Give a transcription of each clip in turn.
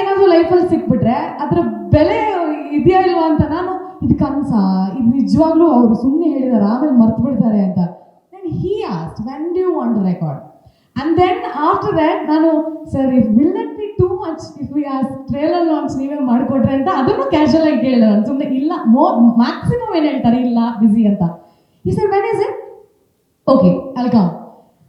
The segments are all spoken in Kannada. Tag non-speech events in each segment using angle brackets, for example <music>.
ಏನಾದ್ರು ಲೈಫಲ್ಲಿ ಸಿಕ್ಬಿಟ್ರೆ ಅದ್ರ ಬೆಲೆ ಇದೆಯಾ ಇಲ್ವಾ ಅಂತ ನಾನು, ಇದು ಕನಸ ಇದು ನಿಜವಾಗ್ಲೂ ಅವರು ಸುಮ್ಮನೆ ಹೇಳಿದಾರೆ, ಆಮೇಲೆ ಮರ್ತು ಬಿಡ್ತಾರೆ ಅಂತ. Then he asked when do you want record and then after that ನಾನು sir if will not be too much if we are trailer launch ನೀವೇ ಮಾಡಿಕೊಟ್ರೆ ಅಂತ ಅದನ್ನು ಕ್ಯಾಶುವಲ್ ಆಗಿ ಕೇಳಿದಾರೆ. ನಾನು ಸುಮ್ಮನೆ ಇಲ್ಲ, ಮೋ ಮ್ಯಾಕ್ಸಿಮಮ್ ಏನು ಹೇಳ್ತಾರೆ, ಇಲ್ಲ ಬಿಸಿ ಅಂತ. ಈ sir when is it okay ಅಲ್ಕಮ್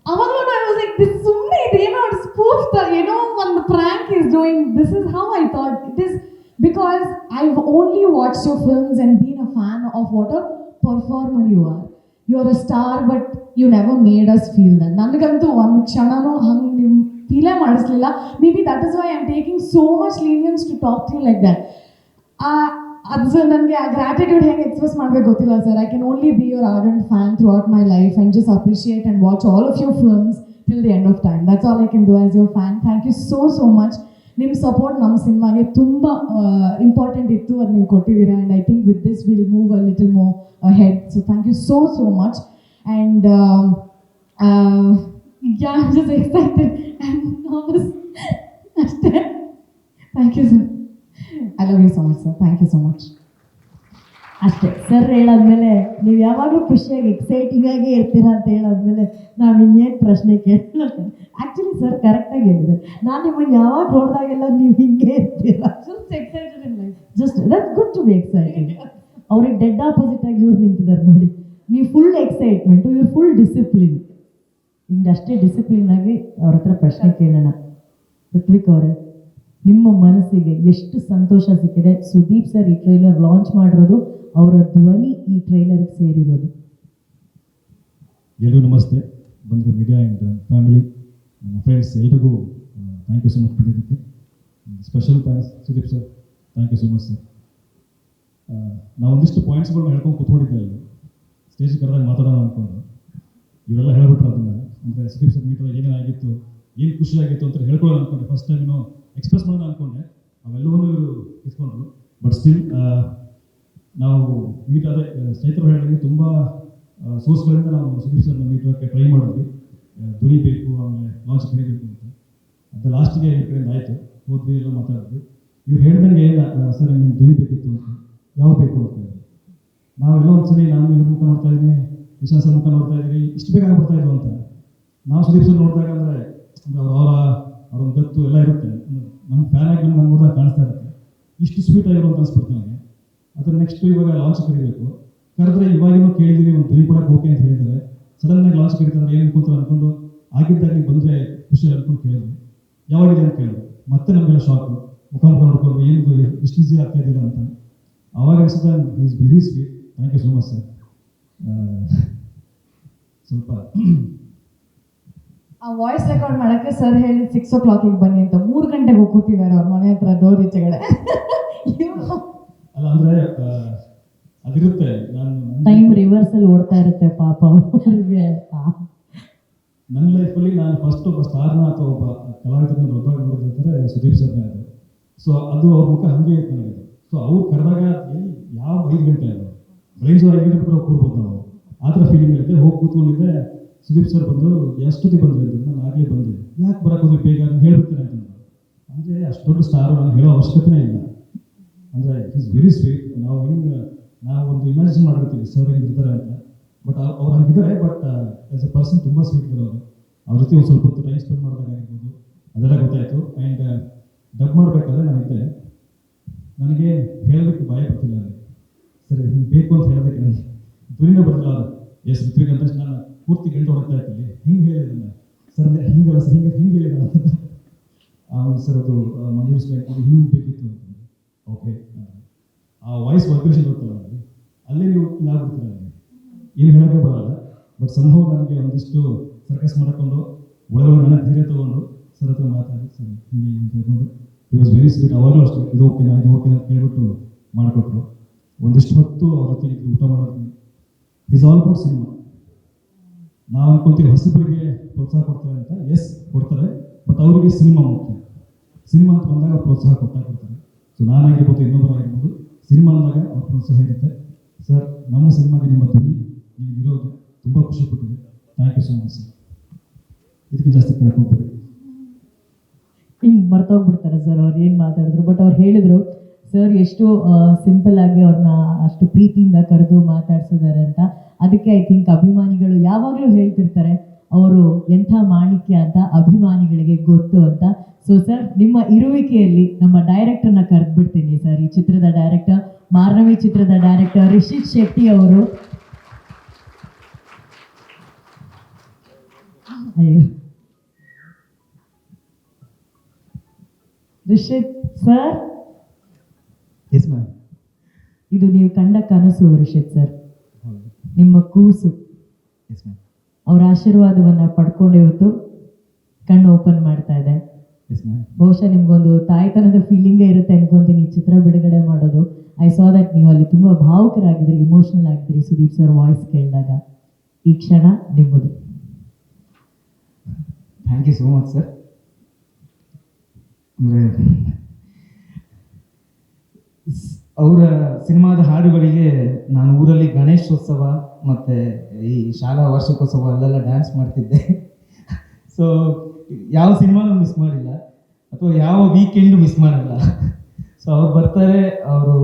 ಅವಾಗಲೂ ನಾನು ಲೈಕ್ ದಿಸ್ ಇದೇನೋ ಸ್ಪೂಫ್ ಏನೋ ಒಂದು prank is doing this is how I thought it is because I only watch your films and been a fan of what a performer you are you are a star but you never made us feel that ನನಗಂತೂ ಒಂದು ಕ್ಷಣನೂ ಹಂಗೆ ನಿಮ್ಮ ಫೀಲೇ ಮಾಡಿಸ್ಲಿಲ್ಲ maybe that is why I am taking so much lenience to talk to you like that ಅದು ನನಗೆ ಆ ಗ್ರಾಟಿಟ್ಯೂಡ್ ಹೇಗೆ ಎಕ್ಸ್ಪ್ರೆಸ್ ಮಾಡಬೇಕು ಗೊತ್ತಿಲ್ಲ sir I can only be your ardent fan throughout my life and just appreciate and watch all of your films till the end of time that's all I can do as your fan thank you so so much ನಿಮ್ಮ ಸಪೋರ್ಟ್ ನಮ್ಮ ಸಿನಿಮಾಗೆ ತುಂಬ ಇಂಪಾರ್ಟೆಂಟ್ ಇತ್ತು ಅದು ನೀವು ಕೊಟ್ಟಿದ್ದೀರಾ and I think with this will move a little more head so thank you so so much and yeah just excited and nervous ಅಷ್ಟೇ thank you sir I love you so much sir thank you so much ಅಷ್ಟೇ. ಸರ್ ಹೇಳಾದ್ಮೇಲೆ ನೀವು ಯಾವಾಗಲೂ ಖುಷಿಯಾಗಿ ಎಕ್ಸೈಟಿಂಗ್ ಆಗಿ ಇರ್ತೀರಾ ಅಂತ ಹೇಳಾದ್ಮೇಲೆ ನಾವು ಇನ್ನೇನು ಪ್ರಶ್ನೆ ಕೇಳೋಣ ಆ್ಯಕ್ಚುಲಿ ಸರ್ ಕರೆಕ್ಟಾಗಿ ಹೇಳಿದೆ ನಾನು ನಿಮ್ಮನ್ನು ಯಾವಾಗ ನೋಡಿದಾಗೆಲ್ಲ ನೀವು ಹಿಂಗೆ ಇರ್ತೀರಾ? Just excited just that good to be excited ಅವ್ರಿಗೆ ಡೆಡ್ ಆಪೋಸಿಟ್ ಆಗಿ ಇವ್ರು ನಿಂತಿದ್ದಾರೆ ನೋಡಿ. ನೀವು ಫುಲ್ ಎಕ್ಸೈಟ್ಮೆಂಟು ಇವ್ರು ಫುಲ್ ಡಿಸಿಪ್ಲಿನ್ ಹಿಂಗೆ ಅಷ್ಟೇ ಡಿಸಿಪ್ಲಿನ್ ಆಗಿ ಅವ್ರ ಹತ್ರ ಪ್ರಶ್ನೆ ಕೇಳೋಣ. ಋತ್ವಿಕ್ ಅವರೇ ನಿಮ್ಮ ಮನಸ್ಸಿಗೆ ಎಷ್ಟು ಸಂತೋಷ ಸಿಕ್ಕಿದೆ? ಸುದೀಪ್ ಸರ್ ಈ ಟ್ರೈಲರ್ ಲಾಂಚ್ ಮಾಡಿರೋದು ಅವರ ಧ್ವನಿ ಈ ಟ್ರೈಲರ್ಗೆ ಸೇರಿರೋದು. ಎಲ್ರಿಗೂ ನಮಸ್ತೆ. ಬಂದರು ಮೀಡಿಯಾ ಆ್ಯಂಡ್ ಫ್ಯಾಮಿಲಿ ನನ್ನ ಫ್ರೆಂಡ್ಸ್ ಎಲ್ರಿಗೂ ಥ್ಯಾಂಕ್ ಯು ಸೊ ಮಚ್ ಬಂದಿದ್ದಕ್ಕೆ special thanks Sudeep sir thank you so much sir ನಾವು ಒಂದಿಷ್ಟು ಪಾಯಿಂಟ್ಸ್ಗಳನ್ನ ಹೇಳ್ಕೊಂಡು ಕೂತ್ಕೊಂಡಿದ್ದೆ ಅಲ್ಲಿ. ಸ್ಟೇಜ್ ಕರೆದಾಗ ಮಾತಾಡೋಣ ಅಂದ್ಕೊಂಡು ಇವರೆಲ್ಲ ಹೇಳ್ಬಿಟ್ರು ಅದನ್ನು. ಅಂದರೆ ಸುದೀಪ್ ಸರ್ ಮೀಟ್ ಏನೇನಾಗಿತ್ತು ಏನು ಖುಷಿ ಆಗಿತ್ತು ಅಂತ ಹೇಳ್ಕೊಳ್ಳೋಣ ಅಂದ್ಕೊಂಡೆ ಫಸ್ಟ್ ಟೈಮ್ ಎಕ್ಸ್ಪ್ರೆಸ್ ಮಾಡೋಣ ಅಂದ್ಕೊಂಡೆ ಅವೆಲ್ಲವನ್ನೂ ಇವರು ಇಸ್ಕೊಂಡ್ರು ಬಟ್ ಸ್ಟಿಲ್ ನಾವು ಮೀಟ್ ಆದರೆ ಸ್ನೇಹಿತರು ಹೇಳಿದಂಗೆ ತುಂಬ ಸೋರ್ಸ್ಗಳಿಂದ ನಾವು ಸುದೀಪ್ ಸರ್ನ ಮೀಟ್ ಟ್ರೈ ಮಾಡಿದ್ವಿ. ಧ್ವನಿ ಬೇಕು, ಆಮೇಲೆ ಲಾಂಚ್ ಕರಿಬೇಕು ಅಂತ. ಅದು ಲಾಸ್ಟಿಗೆ ಈ ಕಡೆಯಿಂದ ಆಯಿತು. ಹೋದ್ವಿ, ಎಲ್ಲ ಮಾತಾಡಿದ್ವಿ. ಇವ್ರು ಹೇಳ್ದಂಗೆ ಸರ್, ನಿಮ್ಗೆ ಧ್ವನಿ ಬೇಕಿತ್ತು ಅಂತ. ಯಾವ ಬೇಕು ಅಂತ ಹೇಳಿದ್ರು ನಾವೆಲ್ಲ ಒಂದ್ಸರಿ ನಾನು, ಇವ್ರ ಮುಖ ನೋಡ್ತಾ ಇದ್ದೀನಿ, ವಿಶಾಲ್ ಸರ್ ಮುಖ ನೋಡ್ತಾ ಇದ್ದೀವಿ ಇಷ್ಟು ಬೇಗ ಆಗ್ಬಿಡ್ತಾ ಇದ್ವು ಅಂತ. ನಾವು ಸುದೀಪ್ ಸರ್ ನೋಡಿದಾಗ ಅಂದರೆ ಅಂದರೆ ಅವರ ಅವರ ಒಂದು ಗತ್ತು ಎಲ್ಲ ಇರುತ್ತೆ. ನಮ್ಮ ಫ್ಯಾನ್ ಆಗಿ ನಮ್ಗೆ ನೋಡಿದಾಗ ಕಾಣಿಸ್ತಾ ಇರುತ್ತೆ. ಇಷ್ಟು ಸ್ವೀಟ್ ಅಂತ ಅನ್ಸ್ಬಿಡ್ತು ನನಗೆ ಅದ್ರ ನೆಕ್ಸ್ಟ್ ಇವಾಗ ಲಾಂಚ್ ಕರಿಬೇಕು. ಕರೆದ್ರೆ ಇವಾಗಿನೂ ಕೇಳಿದೀವಿ, ಒಂದು ಧ್ವನಿ ಕೊಡಕ್ಕೆ ಓಕೆ ಅಂತ ಹೇಳಿದ್ದಾರೆ. ಸಡನ್ ಆಗಿ ಲಾಂಚ್ ಕರೀತಾರೆ ಏನು ಅನ್ಕೊಂತಾರೆ ಅನ್ಕೊಂಡು ಆಗಿದ್ದಾಗ ನೀವು ಬಂದರೆ ಖುಷಿ ಅನ್ಕೊಂಡು ಕೇಳಿದ್ರು ಯಾವಾಗಿದೆ ಅಂತ ಕೇಳಿದ್ರು. ಮತ್ತೆ ನಮಗೆಲ್ಲ ಶಾಕು ಮುಖ ಮುಖ ನೋಡ್ಕೊಂಡು ಏನು ಇಷ್ಟು ಈಸಿ ಆಗ್ತಾ ಇದ್ದಿಲ್ಲ ಅಂತ. ಅವಾಗ ಅನಿಸಿದ is very sweet thank you so much sir ಸ್ವಲ್ಪ ಆ ವಾಯ್ಸ್ ರೆಕಾರ್ಡ್ ಮಾಡಕ್ಕೆ ಸರ್ ಹೇಳಿ ಸಿಕ್ಸ್ ಓ ಕ್ಲಾಕಿಗೆ ಬನ್ನಿ ಅಂತ ಮೂರು ಗಂಟೆಗೆ ಹೋಗಿ ಕೂತಿದ್ದಾರೆ ಅವ್ರ ಮನೆ ಹತ್ರ ಡೋರ್ ಈಚೆಗಡೆ. <laughs> ಅಲ್ಲ ಅಂದರೆ ಅದಿರುತ್ತೆ. ನಾನು ಟೈಮ್ ರಿವರ್ಸಲ್ಲಿ ಓಡ್ತಾ ಇರುತ್ತೆ ಪಾಪ ಅವ್ರಿಗೆ ನನ್ನ ಲೈಫಲ್ಲಿ ನಾನು ಫಸ್ಟ್ ಒಬ್ಬ ಸ್ಟಾರ್ನ ಅಥವಾ ಒಬ್ಬ ಕಲಾವಿದರನ್ನ ದೊಡ್ಡ ನೋಡಿದ್ರೆ ಸುದೀಪ್ ಸರ್ ಅದು ಸೊ ಅದು ಅವ್ರ ಮುಖ ಹಂಗೆ ಇತ್ತು ನನಗೆ. ಸೊ ಅವ್ರು ಕರೆದಾಗ ಯಾವ ಐದು ಗಂಟೆ ಅದು? ಬೆಳಗ್ಗೆ ಐದು ಗಂಟೆ ಕೂಡ ಕೂರ್ಬೋದು ನಾವು. ಆ ಥರ ಫೀಲಿಂಗ್ ಇರುತ್ತೆ ಹೋಗಿ ಕೂತ್ಕೊಂಡಿದ್ದೆ. ಸುದೀಪ್ ಸರ್ ಬಂದು ಎಷ್ಟೊತ್ತಿಗೆ ಬಂದ್ರೆ? ಅಂತ ನಾನು ಆಗಲೇ ಬಂದೆ. ಯಾಕೆ ಬರಕ್ಕೆ ಬೇಗ ಅಂತ ಹೇಳ್ಬಿಡ್ತೇನೆ ಅಂತಂದ್ರು. ಅಂದರೆ ಅಷ್ಟು ದೊಡ್ಡ ಸ್ಟಾರು ನನಗೆ ಹೇಳೋ ಅವಶ್ಯಕತೆ ಇಲ್ಲ. ಅಂದರೆ ಇಸ್ ವೆರಿ ಸ್ವೀಟ್ ನಾವು ಹೆಂಗೆ, ನಾವು ಒಂದು ಇಮ್ಯಾಜಿನ್ ಮಾಡಿರ್ತೀವಿ ಸರ್ ಹಿಂಗೆ ಇರ್ತಾರೆ ಅಂತ. ಬಟ್ ಅವ್ರು ಹಂಗಿದ್ದಾರೆ ಬಟ್ ಆಸ್ ಅ ಪರ್ಸನ್ ತುಂಬ ಸ್ವೀಟ್ ಇದ್ದಾರೆ ಅವರು. ಜೊತೆ ಒಂದು ಸ್ವಲ್ಪ ಹೊತ್ತು ಟೈಮ್ ಸ್ಪೆಂಡ್ ಮಾಡೋದಾಗಿರ್ಬೋದು ಅದೆಲ್ಲ ಗೊತ್ತಾಯಿತು. ಆ್ಯಂಡ್ ಡಬ್ ಮಾಡಬೇಕಾದ್ರೆ ನಾನಿದ್ದೆ ನನಗೆ ಹೇಳೋದಕ್ಕೆ ಭಯ ಬರ್ತಿಲ್ಲ ಅಲ್ಲಿ ಸರಿ ಹಿಂಗೆ ಬೇಕು ಅಂತ ಹೇಳೋದಕ್ಕೆ ನನಗೆ. ದುರಿನ ಬರ್ತಿಲ್ಲ ಅದು ಎಸ್ ಋತ್ವಿಕ್ ಅಂತ ನಾನು ಪೂರ್ತಿ ಗಂಟೆ ಹೊಡ್ತಾ ಇರ್ತೀನಿ. ಹಿಂಗೆ ಹೇಳಿದ್ರೆ ಸರ್ ಹಿಂಗಲ್ಲ ಸರ್ ಹಿಂಗೆ ಹಿಂಗೆ ಹೇಳಿದ ಆಮೇಲೆ ಸರ್ ಅದು ಮಂಜೂರು ಹಿಂಗೆ ಬೇಕಿತ್ತು ಅಂತ. ಓಕೆ ಆ ವಾಯ್ಸ್ ವೈಬ್ರೇಷನ್ ಇರುತ್ತಲ್ಲ ನನಗೆ ಅಲ್ಲೇ ನೀವು ಇದಾಗ್ಬಿಡ್ತೀರ ನನಗೆ ಏನು ಹೇಳೋಕ್ಕೆ ಬರಲ್ಲ. ಬಟ್ ಸಂಭವ ನನಗೆ ಒಂದಿಷ್ಟು ಸರ್ಕಸ್ ಮಾಡ್ಕೊಂಡು, ಒಳಗಡೆ ನನ್ನ ಧೈರ್ಯ ತೊಗೊಂಡು ಸರ್ ಹತ್ರ ಮಾತಾಡಿ ಸರ್ ಹಿಂಗೆ ಅಂತ ಹೇಳ್ಕೊಂಡು ಇಟ್ ವಾಸ್ ವೆರಿ ಸ್ವೀಟ್ ಅವಾಗಲೂ ಅಷ್ಟೇ, ಇದು ಓಕೆನಾ ಇದು ಓಕೆನಾ ಅಂತ ಕೇಳ್ಬಿಟ್ಟು ಮಾಡಿಕೊಟ್ರು. ಒಂದಿಷ್ಟು ಹೊತ್ತು ಅವ್ರ ಜೊತೆಗೆ ಊಟ ಮಾಡೋದು ಇಸ್ ಆಲ್ ಅಬೌಟ್ ಸಿನಿಮಾ ನಾವು ಅನ್ಕೊಂತೀವಿ ಹೊಸಬರಿಗೆ ಪ್ರೋತ್ಸಾಹ ಕೊಡ್ತಾರೆ ಅಂತ. ಎಸ್ ಕೊಡ್ತಾರೆ. ಬಟ್ ಅವರಿಗೆ ಸಿನಿಮಾ ಮುಖ್ಯ. ಸಿನಿಮಾ ಅಂತ ಬಂದಾಗ ಪ್ರೋತ್ಸಾಹ ಕೊಡ್ತಾ ಕೊಡ್ತಾರೆ. ಸೊ ನಾನಾಗಿರ್ಬೋದು ಇನ್ನೊಬ್ಬರಾಗಿರ್ಬೋದು ಸಿನಿಮಾ ಅಂದಾಗ ಅವ್ರ ಪ್ರೋತ್ಸಾಹ ಇರುತ್ತೆ. ಸರ್, ನಮ್ಮ ಸಿನಿಮಾಗೆ ನಿಮ್ಮ ಧ್ವನಿ ನೀವು ಇರೋದು ತುಂಬ ಖುಷಿ ಕೊಟ್ಟಿದೆ. Thank you so much sir ಇದಕ್ಕೆ ಜಾಸ್ತಿ ಕೇಳ್ಕೊಬೇಡಿ ಹಿಂಗೆ ಮರ್ತೋಗ್ಬಿಡ್ತಾರೆ ಸರ್ ಅವ್ರು ಏನು ಮಾತಾಡಿದ್ರು? ಬಟ್ ಅವ್ರು ಹೇಳಿದ್ರು ಸರ್ ಎಷ್ಟು ಸಿಂಪಲ್ ಆಗಿ ಅವ್ರನ್ನ ಅಷ್ಟು ಪ್ರೀತಿಯಿಂದ ಕರೆದು ಮಾತಾಡ್ಸಿದ್ದಾರೆ ಅಂತ. ಅದಕ್ಕೆ ಐ ಥಿಂಕ್ ಅಭಿಮಾನಿಗಳು ಯಾವಾಗಲೂ ಹೇಳ್ತಿರ್ತಾರೆ ಅವರು ಎಂಥ ಮಾಣಿಕ್ಯ ಅಂತ ಅಭಿಮಾನಿಗಳಿಗೆ ಗೊತ್ತು ಅಂತ. ಸೊ ಸರ್ ನಿಮ್ಮ ಇರುವಿಕೆಯಲ್ಲಿ ನಮ್ಮ ಡೈರೆಕ್ಟರ್ನ ಕರೆದ್ಬಿಡ್ತೀನಿ ಸರ್ ಈ ಚಿತ್ರದ ಡೈರೆಕ್ಟರ್ ಮಾರ್ನವಿ ಚಿತ್ರದ ಡೈರೆಕ್ಟರ್ ರಿಷಿತ್ ಶೆಟ್ಟಿ ಅವರು. ರಿಷಿತ್ ಸರ್ ಎಸ್ ಮ್ಯಾಮ್ ಇದು ನೀವು ಕಂಡ ಕನಸು ರಿಷಿತ್ ಸರ್ ನಿಮ್ಮ ಕೂಸು. ಎಸ್ ಮ್ಯಾಮ್ ಅವರ ಆಶೀರ್ವಾದವನ್ನು ಪಡ್ಕೊಂಡು ಇವತ್ತು ಕಣ್ಣು ಓಪನ್ ಮಾಡ್ತಾ ಇದೆ. ಬಹುಶಃ ನಿಮ್ಗೊಂದು ತಾಯ್ತನದ ಫೀಲಿಂಗೇ ಇರುತ್ತೆ ಅನ್ಕೊಂತೀನಿ. ಈ ಚಿತ್ರ ಬಿಡುಗಡೆ ಮಾಡೋದು. ಐ ಸಾ ದಟ್ ನೀವು ಅಲ್ಲಿ ತುಂಬಾ ಭಾವುಕರಾಗಿದ್ರಿ ಇಮೋಷನಲ್ ಆಗಿದ್ರಿ ಸುದೀಪ್ ಸರ್ ವಾಯ್ಸ್ ಕೇಳಿದಾಗ. ಈ ಕ್ಷಣ ನಿಮ್ಮದು. Thank you so much sir ಅಂದರೆ ಅವರ ಸಿನಿಮಾದ ಹಾಡುಗಳಿಗೆ ನಾನು ಊರಲ್ಲಿ ಗಣೇಶೋತ್ಸವ ಮತ್ತು ಈ ಶಾಲಾ ವಾರ್ಷಿಕೋತ್ಸವ ಅಲ್ಲೆಲ್ಲ ಡ್ಯಾನ್ಸ್ ಮಾಡ್ತಿದ್ದೆ. ಸೊ ಯಾವ ಸಿನಿಮಾನೂ ಮಿಸ್ ಮಾಡಿಲ್ಲ. ಅಥವಾ ಯಾವ ವೀಕೆಂಡು ಮಿಸ್ ಮಾಡಲ್ಲ. ಸೊ ಅವ್ರು ಬರ್ತಾರೆ, ಅವರು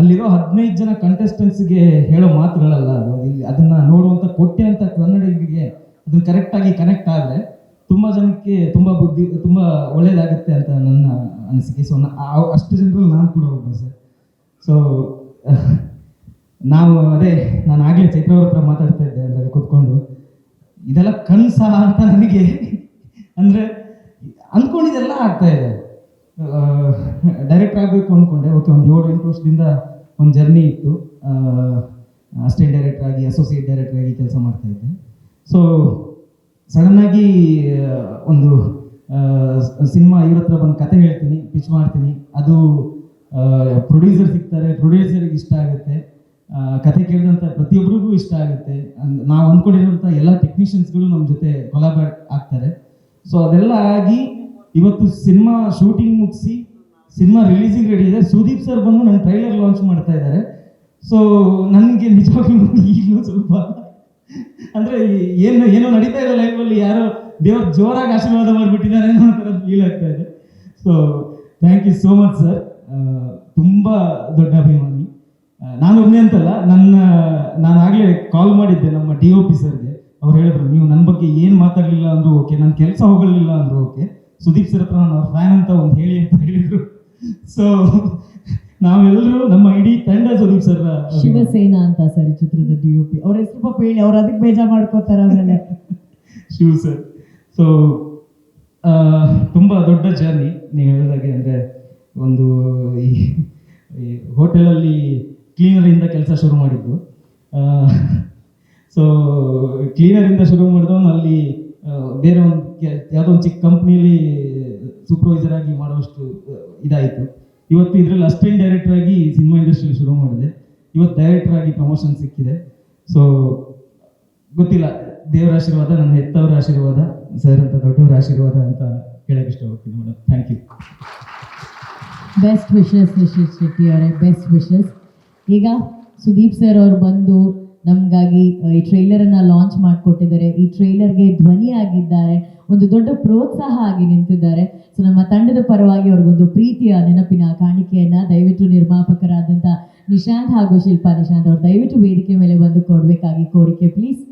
ಅಲ್ಲಿರೋ ಹದಿನೈದು ಜನ ಕಂಟೆಸ್ಟೆಂಟ್ಸ್ಗೆ ಹೇಳೋ ಮಾತುಗಳಲ್ಲ ಅದು. ಇಲ್ಲಿ ಅದನ್ನ ನೋಡುವಂಥ ಕೊಟ್ಟೆ ಅಂತ ಕನ್ನಡಿಗರಿಗೆ ಅದನ್ನು ಕರೆಕ್ಟಾಗಿ ಕನೆಕ್ಟ್ ಆದರೆ ತುಂಬ ಜನಕ್ಕೆ ತುಂಬ ಬುದ್ಧಿ, ತುಂಬ ಒಳ್ಳೆಯದಾಗುತ್ತೆ ಅಂತ ನನ್ನ ಅನಿಸಿಕೆ. ಸೊ ಅಷ್ಟು ಜನರಲ್ಲಿ ನಾನು ಕೂಡ ಒಬ್ಬ ಸರ್. ಸೊ <laughs> ನಾವು ಅದೇ, ನಾನು ಆಗಲೇ ಚೈತ್ರವ್ರ ಹತ್ರ ಮಾತಾಡ್ತಾ ಇದ್ದೆ ಅಂದರೆ ಕೂತ್ಕೊಂಡು. ಇದೆಲ್ಲ ಕನ್ಸ ಅಂತ ನನಗೆ <laughs> ಅಂದರೆ ಅಂದ್ಕೊಂಡಿದ್ದೆಲ್ಲ ಆಗ್ತಾ ಇದೆ. ಡೈರೆಕ್ಟ್ ಆಗಬೇಕು ಅಂದ್ಕೊಂಡೆ ಓಕೆ ಒಂದು ಏಳು, ಎಂಟು ವರ್ಷದಿಂದ ಒಂದು ಜರ್ನಿ ಇತ್ತು. ಅಸಿಸ್ಟೆಂಟ್ ಡೈರೆಕ್ಟರ್ ಆಗಿ ಅಸೋಸಿಯೇಟ್ ಡೈರೆಕ್ಟರ್ ಆಗಿ ಕೆಲಸ ಮಾಡ್ತಾ ಇದ್ದೆ. ಸೊ ಸಡನ್ನಾಗಿ ಒಂದು ಸಿನಿಮಾ ಇವ್ರ ಹತ್ರ ಬಂದು ಕತೆ ಹೇಳ್ತೀನಿ ಪಿಚ್ ಮಾಡ್ತೀನಿ. ಅದು ಪ್ರೊಡ್ಯೂಸರ್ ಸಿಗ್ತಾರೆ ಪ್ರೊಡ್ಯೂಸರ್ಗೆ ಇಷ್ಟ ಆಗುತ್ತೆ. ಕತೆ ಕೇಳಿದಂಥ ಪ್ರತಿಯೊಬ್ಬರಿಗೂ ಇಷ್ಟ ಆಗುತ್ತೆ. ನಾವು ಅಂದ್ಕೊಂಡಿರುವಂಥ ಎಲ್ಲ ಟೆಕ್ನಿಷಿಯನ್ಸ್ಗಳು ನಮ್ಮ ಜೊತೆ ಕೊಲಾಬರೇಟ್ ಆಗ್ತಾರೆ. ಸೊ ಅದೆಲ್ಲ ಆಗಿ ಇವತ್ತು ಸಿನಿಮಾ ಶೂಟಿಂಗ್ ಮುಗಿಸಿ, ಸಿನಿಮಾ ರಿಲೀಸಿಂಗ್ ರೆಡಿ ಇದೆ. ಸುದೀಪ್ ಸರ್ ಬಂದು ನನ್ನ ಟ್ರೈಲರ್ ಲಾಂಚ್ ಮಾಡ್ತಾ ಇದ್ದಾರೆ. ಸೊ ನನಗೆ ನಿಜವಾಗ್ಲೂ <laughs> ಈಗಲೂ ಸ್ವಲ್ಪ <laughs> ಅಂದ್ರೆ ಏನು ಏನು, ಏನೋ ನಡೀತಾ ಇದೆ ಲೈಫಲ್ಲಿ ಯಾರೋ ದೇವ್ರ ಜೋರಾಗಿ ಆಶೀರ್ವಾದ ಮಾಡಿಬಿಟ್ಟಿದ್ದಾರೆ ಅನ್ನೋ ಥರ ಫೀಲ್ ಆಗ್ತಾ ಇದೆ. So thank you so much sir ತುಂಬ ದೊಡ್ಡ ಅಭಿಮಾನಿ. ನಾನು ಒಬ್ಬನೇ ಅಂತಲ್ಲ ನನ್ನ ನಾನು ಆಗಲೇ ಕಾಲ್ ಮಾಡಿದ್ದೆ ನಮ್ಮ ಡಿ ಒ ಪಿ ಸರ್ಗೆ. ಅವ್ರು ಹೇಳಿದ್ರು ನೀವು ನನ್ನ ಬಗ್ಗೆ ಏನು ಮಾತಾಡಲಿಲ್ಲ ಅಂದ್ರು ಓಕೆ ನನ್ನ ಕೆಲಸ ಹೋಗಲಿಲ್ಲ ಅಂದ್ರು ಓಕೆ. ಸುದೀಪ್ ಸರ್ ಹತ್ರ ನಾನು ಅವ್ರ ಫ್ಯಾನ್ ಅಂತ ಒಂದು ಹೇಳಿ ಅಂತ ಹೇಳಿದ್ರು. ಸೊ ನಾವೆಲ್ಲರೂ ನಮ್ಮ ಇಡೀ ತಂಡ ಸುದೀಪ್ ಸರ್ ಶಿವಸೇನಾ ಅಂತ ಸರ್ ಈ ಚಿತ್ರದ ಡಿ ಒ ಪಿ ಅವ್ರ ಹೆಸರು ಪಾಪ ಹೇಳಿ ಅವ್ರು ಅದಕ್ಕೆ ಬೇಜಾರು ಮಾಡ್ಕೋತಾರ ಆಮೇಲೆ. <laughs> ಶಿವ ಸರ್. ಸೊ ತುಂಬ ದೊಡ್ಡ ಜರ್ನಿ ನೀವು ಹೇಳಿದಾಗೆ ಅಂದರೆ ಒಂದು ಈ ಈ ಹೋಟೆಲಲ್ಲಿ ಕ್ಲೀನರಿಂದ ಕೆಲಸ ಶುರು ಮಾಡಿದ್ದು. ಸೊ ಕ್ಲೀನರಿಂದ ಶುರು ಮಾಡಿದವನು ಅಲ್ಲಿ ಬೇರೆ ಒಂದು ಯಾವುದೋ ಒಂದು ಚಿಕ್ಕ ಕಂಪ್ನಿಲಿ ಸೂಪರ್ವೈಸರ್ ಆಗಿ ಮಾಡುವಷ್ಟು ಇದಾಯಿತು. ಇವತ್ತು ಇದರಲ್ಲಿ ಅಸಿಸ್ಟೆಂಟ್ ಡೈರೆಕ್ಟರ್ ಆಗಿ ಸಿನಿಮಾ ಇಂಡಸ್ಟ್ರಿಲಿ ಶುರು ಮಾಡಿದೆ. ಇವತ್ತು ಡೈರೆಕ್ಟರ್ ಆಗಿ ಪ್ರಮೋಷನ್ ಸಿಕ್ಕಿದೆ. ಸೊ ಗೊತ್ತಿಲ್ಲ, ದೇವರ ಆಶೀರ್ವಾದ, ನನ್ನ ಹೆತ್ತವರ ಆಶೀರ್ವಾದ, ಸರ್ ಅಂತ, ದೊಡ್ಡವರ ಆಶೀರ್ವಾದ ಅಂತ ಹೇಳಕ್ಕೆ ಇಷ್ಟಪಡ್ತೀನಿ madam thank you best wishes Nishith Shetty ಅವರೇ. ಬೆಸ್ಟ್ ವಿಶಸ್ ಈಗ ಸುದೀಪ್ ಸರ್ ಅವರು ಬಂದು ನಮಗಾಗಿ ಈ ಟ್ರೈಲರನ್ನು ಲಾಂಚ್ ಮಾಡಿಕೊಟ್ಟಿದ್ದಾರೆ. ಈ ಟ್ರೈಲರ್ಗೆ ಧ್ವನಿ ಆಗಿದ್ದಾರೆ. ಒಂದು ದೊಡ್ಡ ಪ್ರೋತ್ಸಾಹ ಆಗಿ ನಿಂತಿದ್ದಾರೆ. ಸೊ ನಮ್ಮ ತಂಡದ ಪರವಾಗಿ ಅವ್ರಿಗೊಂದು ಪ್ರೀತಿಯ ನೆನಪಿನ ಕಾಣಿಕೆಯನ್ನ ದಯವಿಟ್ಟು ನಿರ್ಮಾಪಕರಾದಂಥ ನಿಶಾಂತ್ ಹಾಗೂ ಶಿಲ್ಪಾ ನಿಶಾಂತ್ ಅವರು ದಯವಿಟ್ಟು ವೇದಿಕೆ ಮೇಲೆ ಬಂದು ಕೊಡಬೇಕಾಗಿ ಕೋರಿಕೆ. ಪ್ಲೀಸ್